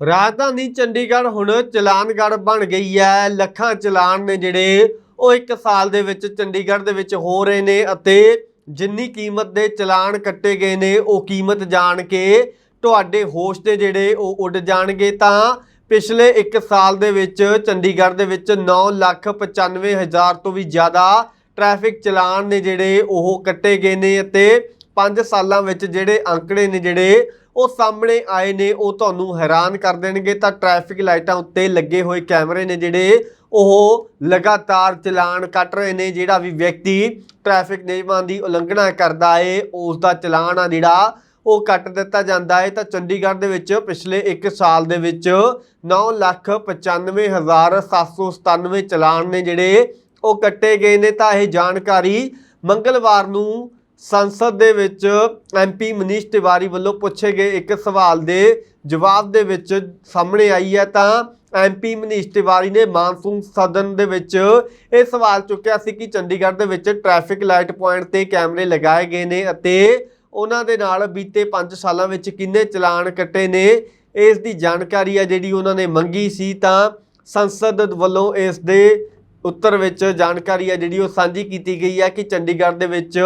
ਰਾਜਧਾਨੀ ਚੰਡੀਗੜ੍ਹ ਹੁਣ ਚਲਾਨਗੜ੍ਹ ਬਣ ਗਈ ਹੈ। ਲੱਖਾਂ ਚਲਾਨ ਨੇ ਜਿਹੜੇ ਉਹ ਇੱਕ ਸਾਲ ਦੇ ਵਿੱਚ ਚੰਡੀਗੜ੍ਹ ਦੇ ਵਿੱਚ ਹੋ ਰਹੇ ਨੇ ਅਤੇ ਜਿੰਨੀ ਕੀਮਤ ਦੇ ਚਲਾਨ ਕੱਟੇ ਗਏ ਨੇ, ਉਹ ਕੀਮਤ ਜਾਣ ਕੇ ਤੁਹਾਡੇ ਹੋਸ਼ ਦੇ ਜਿਹੜੇ ਉਹ ਉੱਡ ਜਾਣਗੇ। ਤਾਂ ਪਿਛਲੇ 1 ਸਾਲ ਦੇ ਵਿੱਚ ਚੰਡੀਗੜ੍ਹ ਦੇ ਵਿੱਚ 9 ਲੱਖ 95 ਹਜ਼ਾਰ ਤੋਂ ਵੀ ਜ਼ਿਆਦਾ ਟ੍ਰੈਫਿਕ ਚਲਾਨ ਨੇ ਜਿਹੜੇ ਉਹ ਕੱਟੇ ਗਏ ਨੇ ਅਤੇ 5 ਸਾਲਾਂ ਵਿੱਚ ਜਿਹੜੇ ਅੰਕੜੇ ਨੇ ਜਿਹੜੇ ਉਹ ਸਾਹਮਣੇ ਆਏ ਨੇ ਉਹ ਤੁਹਾਨੂੰ ਹੈਰਾਨ ਕਰ ਦੇਣਗੇ। ਤਾਂ ਟ੍ਰੈਫਿਕ ਲਾਈਟਾਂ ਉੱਤੇ ਲੱਗੇ ਹੋਏ ਕੈਮਰੇ ਨੇ ਜਿਹੜੇ ਉਹ ਲਗਾਤਾਰ ਚਲਾਨ ਕੱਟ ਰਹੇ ਨੇ। ਜਿਹੜਾ ਵੀ ਵਿਅਕਤੀ ਟ੍ਰੈਫਿਕ ਨਿਯਮਾਂ ਦੀ ਉਲੰਘਣਾ ਕਰਦਾ ਏ ਉਸ ਦਾ ਚਲਾਨ ਆ ਜਿਹੜਾ ਉਹ ਕੱਟ ਦਿੱਤਾ ਜਾਂਦਾ ਹੈ ਤਾਂ ਚੰਡੀਗੜ੍ਹ ਦੇ ਵਿੱਚ ਪਿਛਲੇ 1 ਸਾਲ ਦੇ ਵਿੱਚ 9,95,797 ਚਲਾਨ ਨੇ ਜਿਹੜੇ ਉਹ ਕੱਟੇ ਗਏ ਨੇ। ਤਾਂ ਇਹ ਜਾਣਕਾਰੀ ਮੰਗਲਵਾਰ ਨੂੰ ਸੰਸਦ ਦੇ ਵਿੱਚ ਐਮਪੀ ਮਨੀਸ਼ ਤਿਵਾਰੀ ਵੱਲੋਂ ਪੁੱਛੇ ਗਏ ਇੱਕ ਸਵਾਲ ਦੇ ਜਵਾਬ ਦੇ ਵਿੱਚ ਸਾਹਮਣੇ ਆਈ ਹੈ ਤਾਂ ਐਮਪੀ ਮਨੀਸ਼ ਤਿਵਾਰੀ ਨੇ ਮਾਨਸੂਨ ਸਦਨ ਦੇ ਵਿੱਚ ਇਹ ਸਵਾਲ ਚੁੱਕਿਆ ਸੀ ਕਿ ਚੰਡੀਗੜ੍ਹ ਦੇ ਵਿੱਚ ਟ੍ਰੈਫਿਕ ਲਾਈਟ ਪੁਆਇੰਟ ਤੇ ਕੈਮਰੇ ਲਗਾਏ ਗਏ ਨੇ ਅਤੇ ਉਹਨਾਂ ਦੇ ਨਾਲ ਬੀਤੇ 5 ਸਾਲਾਂ ਵਿੱਚ ਕਿੰਨੇ ਚਲਾਨ ਕੱਟੇ ਨੇ, ਇਸ ਦੀ ਜਾਣਕਾਰੀ ਹੈ ਜਿਹੜੀ ਉਹਨਾਂ ਨੇ ਮੰਗੀ ਸੀ ਤਾਂ ਸੰਸਦ ਵੱਲੋਂ ਇਸ ਦੇ ਉੱਤਰ ਵਿੱਚ ਜਾਣਕਾਰੀ ਹੈ ਜਿਹੜੀ ਉਹ ਸਾਂਝੀ ਕੀਤੀ ਗਈ ਹੈ ਕਿ ਚੰਡੀਗੜ੍ਹ ਦੇ ਵਿੱਚ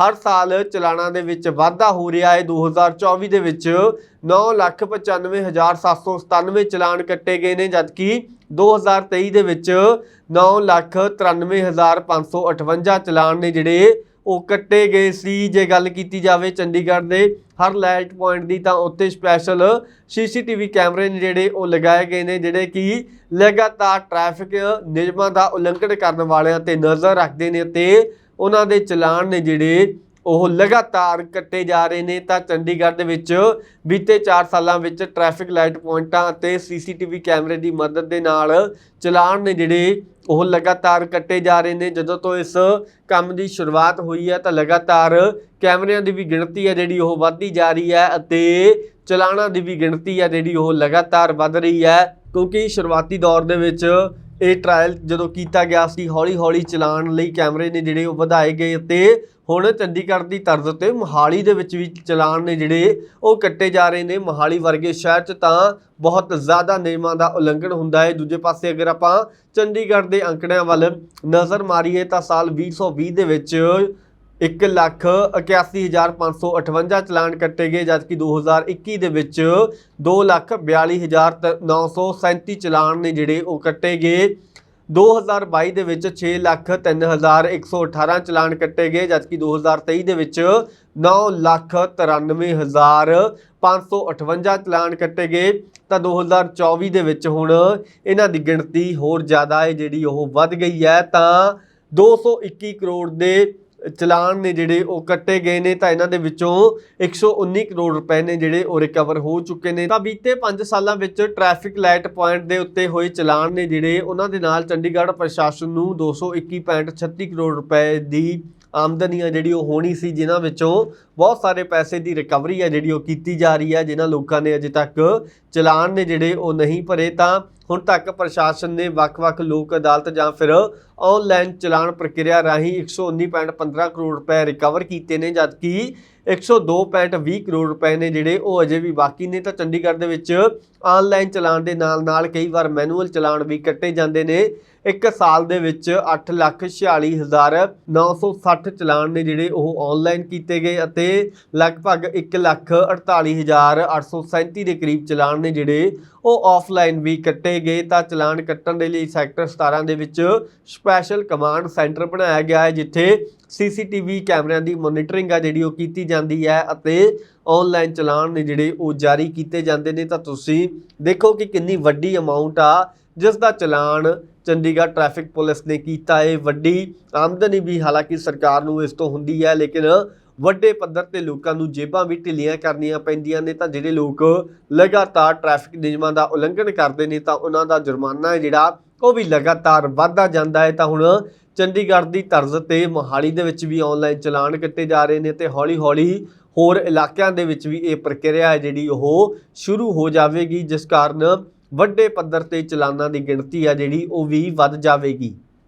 ਹਰ ਸਾਲ ਚਲਾਨਾਂ ਦੇ ਵਿੱਚ ਵਾਧਾ ਹੋ ਰਿਹਾ ਹੈ। 2024 ਦੇ ਵਿੱਚ 9,95,797 ਚਲਾਨ ਕੱਟੇ ਗਏ ਨੇ ਜਦਕਿ 2023 ਦੇ ਵਿੱਚ 9,93,558 ਚਲਾਨ ਨੇ ਜਿਹੜੇ ਉਹ ਕੱਟੇ ਗਏ ਸੀ। ਜੇ ਗੱਲ ਕੀਤੀ ਜਾਵੇ ਚੰਡੀਗੜ੍ਹ ਦੇ ਹਰ ਲਾਈਟ ਪੁਆਇੰਟ ਦੀ ਤਾਂ ਉੱਤੇ ਸਪੈਸ਼ਲ ਸੀਸੀਟੀਵੀ ਕੈਮਰੇ ਨੇ ਜਿਹੜੇ ਉਹ ਲਗਾਏ ਗਏ ਨੇ, ਜਿਹੜੇ ਕਿ ਲਗਾਤਾਰ ਟ੍ਰੈਫਿਕ ਨਿਯਮਾਂ ਦਾ ਉਲੰਘਣ ਕਰਨ ਵਾਲਿਆਂ ਤੇ ਨਜ਼ਰ ਰੱਖਦੇ ਨੇ ਤੇ ਉਹਨਾਂ ਦੇ ਚਲਾਨ ਨੇ ਜਿਹੜੇ ਉਹ ਲਗਾਤਾਰ ਕੱਟੇ ਜਾ ਰਹੇ ਨੇ ਤਾਂ ਚੰਡੀਗੜ੍ਹ ਦੇ ਵਿੱਚ ਬੀਤੇ 4 ਸਾਲਾਂ ਵਿੱਚ ਟ੍ਰੈਫਿਕ ਲਾਈਟ ਪੁਆਇੰਟਾਂ ਅਤੇ ਸੀਸੀਟੀਵੀ ਕੈਮਰੇ ਦੀ ਮਦਦ ਦੇ ਨਾਲ ਚਲਾਨ ਨੇ ਜਿਹੜੇ ਉਹ ਲਗਾਤਾਰ ਕੱਟੇ ਜਾ ਰਹੇ ਨੇ। ਜਦੋਂ ਤੋਂ ਇਸ ਕੰਮ ਦੀ ਸ਼ੁਰੂਆਤ ਹੋਈ ਹੈ ਤਾਂ ਲਗਾਤਾਰ ਕੈਮਰਿਆਂ ਦੀ ਵੀ ਗਿਣਤੀ ਹੈ ਜਿਹੜੀ ਉਹ ਵੱਧਦੀ ਜਾ ਰਹੀ ਹੈ ਅਤੇ ਚਲਾਨਾਂ ਦੀ ਵੀ ਗਿਣਤੀ ਹੈ ਜਿਹੜੀ ਉਹ ਲਗਾਤਾਰ ਵੱਧ ਰਹੀ ਹੈ ਕਿਉਂਕਿ ਸ਼ੁਰੂਆਤੀ ਦੌਰ ਦੇ ਵਿੱਚ ਇਹ ਟ੍ਰਾਇਲ ਜਦੋਂ ਕੀਤਾ ਗਿਆ ਸੀ, ਹੌਲੀ-ਹੌਲੀ ਚਲਾਉਣ ਲਈ ਕੈਮਰੇ ਨੇ ਜਿਹੜੇ ਉਹ ਵਧਾਏ ਗਏ ਅਤੇ ਹੁਣ ਚੰਡੀਗੜ੍ਹ ਦੀ ਤਰਜ਼ ਤੇ ਮੋਹਾਲੀ ਦੇ ਵਿੱਚ ਵੀ ਚਲਾਨ ਨੇ ਜਿਹੜੇ ਉਹ ਕੱਟੇ ਜਾ ਰਹੇ ਨੇ। ਮੋਹਾਲੀ ਵਰਗੇ ਸ਼ਹਿਰ 'ਚ ਤਾਂ ਬਹੁਤ ਜ਼ਿਆਦਾ ਨਿਯਮਾਂ ਦਾ ਉਲੰਘਣ ਹੁੰਦਾ ਹੈ। ਦੂਜੇ ਪਾਸੇ ਅਗਰ ਆਪਾਂ ਚੰਡੀਗੜ੍ਹ ਦੇ ਅੰਕੜਿਆਂ ਵੱਲ ਨਜ਼ਰ ਮਾਰੀਏ ਤਾਂ ਸਾਲ 2020 ਦੇ ਵਿੱਚ 181558 ਚਲਾਨ ਕੱਟੇ ਗਏ ਜਦਕਿ 2021 ਦੇ ਵਿੱਚ 242937 ਚਲਾਨ ਨੇ ਜਿਹੜੇ ਉਹ ਕੱਟੇ ਗਏ। 2022 ਦੇ ਵਿੱਚ 6,03,118 ਚਲਾਨ ਕੱਟੇ ਗਏ ਜਦਕਿ 2023 ਦੇ ਵਿੱਚ 9,93,558 ਚਲਾਨ ਕੱਟੇ ਗਏ। ਤਾਂ 2024 ਦੇ ਵਿੱਚ ਹੁਣ ਇਹਨਾਂ ਦੀ ਗਿਣਤੀ ਹੋਰ ਜ਼ਿਆਦਾ ਹੈ ਜਿਹੜੀ ਉਹ ਵੱਧ ਗਈ ਹੈ। ਤਾਂ 221 ਕਰੋੜ ਦੇ ਚਲਾਨ ਨੇ ਜਿਹੜੇ ਉਹ ਕੱਟੇ ਗਏ ਨੇ, ਤਾਂ ਇਹਨਾਂ ਦੇ ਵਿੱਚੋਂ 119 ਕਰੋੜ ਰੁਪਏ ਨੇ ਜਿਹੜੇ ਉਹ ਰਿਕਵਰ ਹੋ ਚੁੱਕੇ ਨੇ। ਤਾਂ ਬੀਤੇ 5 ਸਾਲਾਂ ਵਿੱਚ ਟ੍ਰੈਫਿਕ ਲਾਈਟ ਪੁਆਇੰਟ ਦੇ ਉੱਤੇ ਹੋਏ ਚਲਾਨ ਨੇ ਜਿਹੜੇ, ਉਹਨਾਂ ਦੇ ਨਾਲ ਚੰਡੀਗੜ੍ਹ ਪ੍ਰਸ਼ਾਸਨ ਨੂੰ 221.36 ਕਰੋੜ ਰੁਪਏ ਦੀ ਆਮਦਨੀ ਆ ਜਿਹੜੀ ਉਹ ਹੋਣੀ ਸੀ, ਜਿਨ੍ਹਾਂ ਵਿੱਚੋਂ ਬਹੁਤ ਸਾਰੇ ਪੈਸੇ ਦੀ ਰਿਕਵਰੀ ਆ ਜਿਹੜੀ ਉਹ ਕੀਤੀ ਜਾ ਰਹੀ ਹੈ ਜਿਨ੍ਹਾਂ ਲੋਕਾਂ ਨੇ ਅਜੇ ਤੱਕ ਚਲਾਨ ਨੇ ਜਿਹੜੇ ਉਹ ਨਹੀਂ ਭਰੇ। ਤਾਂ ਹੁਣ ਤੱਕ ਪ੍ਰਸ਼ਾਸਨ ਨੇ ਵੱਖ-ਵੱਖ ਲੋਕ ਅਦਾਲਤ ਜਾਂ ਫਿਰ ਆਨਲਾਈਨ ਚਲਾਨ ਪ੍ਰਕਿਰਿਆ ਰਾਹੀਂ 119.15 ਕਰੋੜ ਰੁਪਏ ਰਿਕਵਰ ਕੀਤੇ ਨੇ, ਜਦਕਿ 102.20 ਕਰੋੜ ਰੁਪਏ ਨੇ ਜਿਹੜੇ ਉਹ ਅਜੇ ਵੀ ਬਾਕੀ ਨੇ। ਤਾਂ ਚੰਡੀਗੜ੍ਹ ਦੇ ਵਿੱਚ ਆਨਲਾਈਨ ਚਲਾਨ ਦੇ ਨਾਲ-ਨਾਲ ਕਈ ਵਾਰ ਮੈਨੂਅਲ ਚਲਾਨ ਵੀ ਕੱਟੇ ਜਾਂਦੇ ਨੇ। ਇੱਕ ਸਾਲ ਦੇ ਵਿੱਚ 8,46,960 ਚਲਾਨ ਨੇ ਜਿਹੜੇ ਉਹ ਆਨਲਾਈਨ ਕੀਤੇ ਗਏ ਅਤੇ ਲਗਭਗ 1,48,837 ਦੇ ਕਰੀਬ ਚਲਾਨ ਨੇ ਜਿਹੜੇ ਉਹ ਆਫਲਾਈਨ ਵੀ ਕੱਟੇ ਗਏ। ਤਾਂ ਚਲਾਨ ਕੱਟਣ ਦੇ ਲਈ ਸੈਕਟਰ 17 ਦੇ ਵਿੱਚ ਸਪੈਸ਼ਲ ਕਮਾਂਡ ਸੈਂਟਰ ਬਣਾਇਆ ਗਿਆ ਹੈ ਜਿੱਥੇ ਸੀਸੀਟੀਵੀ ਕੈਮਰਿਆਂ ਦੀ ਮੋਨੀਟਰਿੰਗ ਆ ਜਿਹੜੀ ਉਹ ਕੀਤੀ ਜਾਂਦੀ ਹੈ ਅਤੇ ਆਨਲਾਈਨ ਚਲਾਨ ਨੇ ਜਿਹੜੇ ਉਹ ਜਾਰੀ ਕੀਤੇ ਜਾਂਦੇ ਨੇ, ਤਾਂ ਤੁਸੀਂ ਦੇਖੋ ਕਿ ਕਿੰਨੀ ਵੱਡੀ ਅਮਾਉਂਟ ਆ ਜਿਸ ਦਾ ਚਲਾਨ ਚੰਡੀਗੜ੍ਹ ਟ੍ਰੈਫਿਕ ਪੁਲਿਸ ਨੇ ਕੀਤਾ। ਹੈ ਵੱਡੀ ਆਮਦਨੀ ਵੀ ਹਾਲਾਂਕਿ ਸਰਕਾਰ ਨੂੰ ਇਸ ਤੋਂ ਹੁੰਦੀ ਹੈ, ਲੇਕਿਨ ਵੱਡੇ ਪੱਧਰ ਤੇ ਲੋਕਾਂ ਨੂੰ ਜੇਬਾਂ ਵੀ ਢਿੱਲੀਆਂ ਕਰਨੀਆਂ ਪੈਂਦੀਆਂ ਨੇ, ਤਾਂ ਜਿਹੜੇ ਲੋਕ ਲਗਾਤਾਰ ਟ੍ਰੈਫਿਕ ਨਿਯਮਾਂ ਦਾ ਉਲੰਘਣ ਕਰਦੇ ਨੇ, ਤਾਂ ਉਹਨਾਂ ਦਾ ਜੁਰਮਾਨਾ ਹੈ ਜਿਹੜਾ, ਉਹ ਵੀ ਲਗਾਤਾਰ ਵਧਦਾ ਜਾਂਦਾ ਹੈ। ਤਾਂ ਹੁਣ ਚੰਡੀਗੜ੍ਹ ਦੀ ਤਰਜ਼ ਤੇ ਮੋਹਾਲੀ ਦੇ ਵਿੱਚ ਵੀ ਆਨਲਾਈਨ ਚਲਾਨ ਕੱਟੇ ਜਾ ਰਹੇ ਨੇ ਤੇ ਹੌਲੀ-ਹੌਲੀ ਹੋਰ ਇਲਾਕਿਆਂ ਦੇ ਵਿੱਚ ਵੀ ਇਹ ਪ੍ਰਕਿਰਿਆ ਹੈ ਜਿਹੜੀ ਉਹ ਸ਼ੁਰੂ ਹੋ ਜਾਵੇਗੀ, ਜਿਸ ਕਾਰਨ ਵੱਡੇ ਪੱਧਰ ਤੇ ਚਲਾਨਾਂ ਦੀ ਗਿਣਤੀ ਆ ਜਿਹੜੀ ਉਹ ਵੀ ਵੱਧ ਜਾਵੇਗੀ।